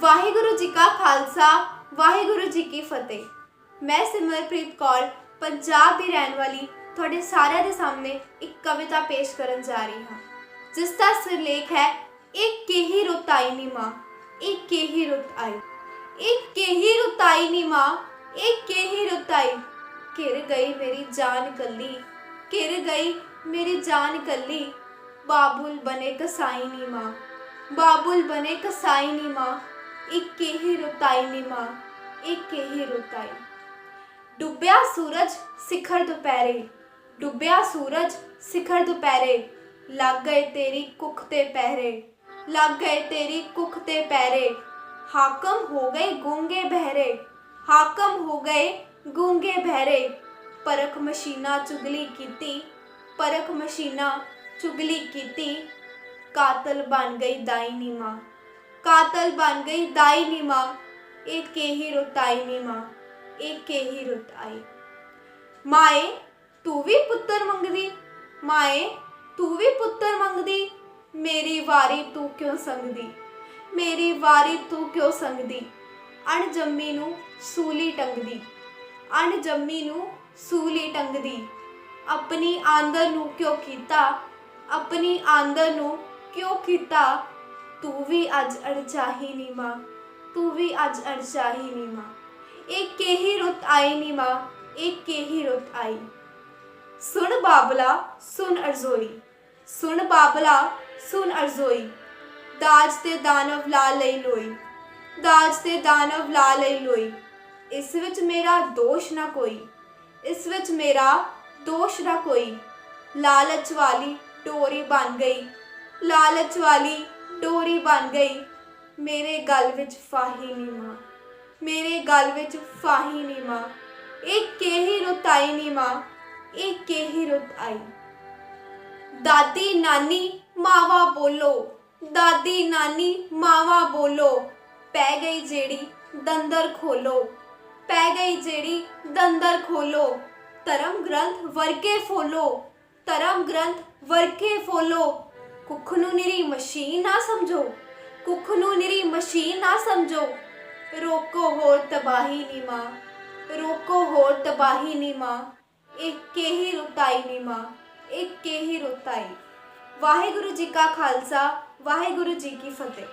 ਵਾਹਿਗੁਰੂ ਜੀ ਕਾ ਖਾਲਸਾ, ਵਾਹਿਗੁਰੂ ਜੀ ਕੀ ਫਤਿਹ। ਮੈਂ ਸਿਮਰਪ੍ਰੀਤ ਕੌਰ, ਪੰਜਾਬ ਦੀ ਰਹਿਣ ਵਾਲੀ, ਤੁਹਾਡੇ ਸਾਰਿਆਂ ਦੇ ਸਾਹਮਣੇ ਇੱਕ ਕਵਿਤਾ ਪੇਸ਼ ਕਰਨ ਜਾ ਰਹੀ ਹਾਂ। ਜਿਸ ਦਾ ਸਿਰਲੇਖ ਹੈ, ਇੱਕ ਕੇਹੀ ਰੁਤਾਈ ਨੀ ਮਾਂ, ਇੱਕ ਕੇਹੀ ਰੁੱਤ ਆਈ, ਇੱਕ ਕੇਹੀ ਰੁੱਤ ਨੀ ਮਾਂ, ਇੱਕ ਕੇਹੀ ਰੁਤਾਈ ਘਿਰ ਗਈ ਮੇਰੀ ਜਾਨ ਕੱਲੀ, ਘਿਰ ਗਈ ਮੇਰੀ ਜਾਨ ਕੱਲੀ, ਬਾਬੁਲ ਬਨੇ ਕਸਾਈ ਨੀ ਮਾਂ, ਬਾਬੁਲ ਬਨੇ ਕਸਾਈ ਨੀ ਮਾਂ ਇੱਕ ਹੀ ਰੁਤਾਈ ਨੀ ਮਾਂ ਇੱਕ ਹੀ ਰੁਤਾਈ ਡੁੱਬਿਆ ਸੂਰਜ ਸਿਖਰ ਦੁਪਹਿਰੇ ਡੁੱਬਿਆ ਸੂਰਜ ਸਿਖਰ ਦੁਪਹਿਰੇ ਲੱਗ ਗਏ ਤੇਰੀ ਕੁੱਖ ਤੇ ਪਹਿਰੇ ਲੱਗ ਗਏ ਤੇਰੀ ਕੁੱਖ ਤੇ ਪਹਿਰੇ ਹਾਕਮ ਹੋ ਗਏ ਗੂੰਗੇ ਬਹਿਰੇ ਹਾਕਮ ਹੋ ਗਏ ਗੂੰਗੇ ਬਹਿਰੇ ਪਰਖ ਮਸ਼ੀਨਾ ਚੁਗਲੀ ਕੀਤੀ ਪਰਖ ਮਸ਼ੀਨਾ ਚੁਗਲੀ ਕੀਤੀ ਕਾਤਲ ਬਣ ਗਈ ਦਾਈ ਨੀ ਮਾਂ ਕਾਤਲ ਬਣ ਗਈ, ਦਾਈ ਨੀ ਮਾਂ। ਇਹ ਕੇਹੀ ਰੁਤਾਈ ਨੀ ਮਾਂ ਇਹ ਕੇਹੀ ਰੁੱਤ ਆਈ। ਮਾਏ, ਤੂੰ ਵੀ ਪੁੱਤਰ ਮੰਗਦੀ? ਮਾਏ, ਤੂੰ ਵੀ ਪੁੱਤਰ ਮੰਗਦੀ? ਮੇਰੀ ਵਾਰੀ ਤੂੰ ਕਿਉਂ ਸੰਗਦੀ? ਮੇਰੀ ਵਾਰੀ ਤੂੰ ਕਿਉਂ ਸੰਗਦੀ? ਅਣ ਜੰਮੀ ਨੂੰ ਸੂਲੀ ਟੰਗਦੀ। ਅਣ ਜੰਮੀ ਨੂੰ ਸੂਲੀ ਟੰਗਦੀ। ਆਪਣੀ ਆਂਦਰ ਨੂੰ ਕਿਉਂ ਕੀਤਾ? ਆਪਣੀ ਆਂਦਰ ਨੂੰ ਕਿਉਂ ਕੀਤਾ? ਤੂੰ ਵੀ ਅੱਜ ਅਣਚਾਹੀ ਨੀ ਮਾਂ, ਤੂੰ ਵੀ ਅੱਜ ਅਣਚਾਹੀ ਨੀ ਮਾਂ। ਇਹ ਕਿਹੀ ਰੁੱਤ ਆਈ ਨੀ ਮਾਂ, ਇਹ ਕੇਹੀ ਰੁੱਤ ਆਈ। ਸੁਣ ਬਾਬਲਾ, ਸੁਣ ਅਰਜ਼ੋਈ। ਸੁਣ ਬਾਬਲਾ, ਸੁਣ ਅਰਜ਼ੋਈ। ਦਾਜ ਤੇ ਦਾਨਵ ਲਾ ਲਈ ਲੋਈ। ਦਾਜ ਤੇ ਦਾਨਵ ਲਾ ਲਈ ਲੋਈ। ਇਸ ਵਿੱਚ ਮੇਰਾ ਦੋਸ਼ ਨਾ ਕੋਈ। ਇਸ ਵਿੱਚ ਮੇਰਾ ਦੋਸ਼ ਨਾ ਕੋਈ। ਲਾਲਚ ਵਾਲੀ ਟੋਰੀ ਬਣ ਗਈ। ਲਾਲਚ ਵਾਲੀ ਡੋਰੀ ਬਣ ਗਈ। ਮੇਰੇ ਗਲ ਵਿੱਚ ਫਾਹੀ ਨੀ ਮਾਂ। ਮੇਰੇ ਗਲ ਵਿੱਚ ਫਾਹੀ ਨੀ ਮਾਂ। ਇਹ ਕੇਹੀ ਰੁੱਤ ਆਈ ਨੀ ਮਾਂ? ਇਹ ਕੇਹੀ ਰੁੱਤ ਆਈ? ਦਾਦੀ ਨਾਨੀ ਮਾਵਾ ਬੋਲੋ। ਦਾਦੀ ਨਾਨੀ ਮਾਵਾ ਬੋਲੋ। ਪੈ ਗਈ ਜਿਹੜੀ ਦੰਦਰ ਖੋਲੋ। ਪੈ ਗਈ ਜਿਹੜੀ ਦੰਦਰ ਖੋਲੋ। ਧਰਮ ਗ੍ਰੰਥ ਵਰਕੇ ਫੋਲੋ। ਧਰਮ ਗ੍ਰੰਥ ਵਰਕੇ ਫੋਲੋ। ਕੁੱਖ ਨੂੰ ਨਿਰੀ ਮਸ਼ੀਨ ਨਾ ਸਮਝੋ, ਕੁੱਖ ਨੂੰ ਨਿਰੀ ਮਸ਼ੀਨ ਨਾ ਸਮਝੋ। ਰੋਕੋ ਹੋਰ ਤਬਾਹੀ ਨੀ ਮਾਂ, ਰੋਕੋ ਹੋਰ ਤਬਾਹੀ ਨੀ ਮਾਂ ਇਹ ਕੇਹੀ ਰੁਤਾਈ ਨੀ ਮਾਂ ਇਹ ਕੇਹੀ ਰੁਤਾਈ ਵਾਹਿਗੁਰੂ ਜੀ ਕਾ ਖਾਲਸਾ, ਵਾਹਿਗੁਰੂ ਜੀ ਕੀ ਫਤਿਹ।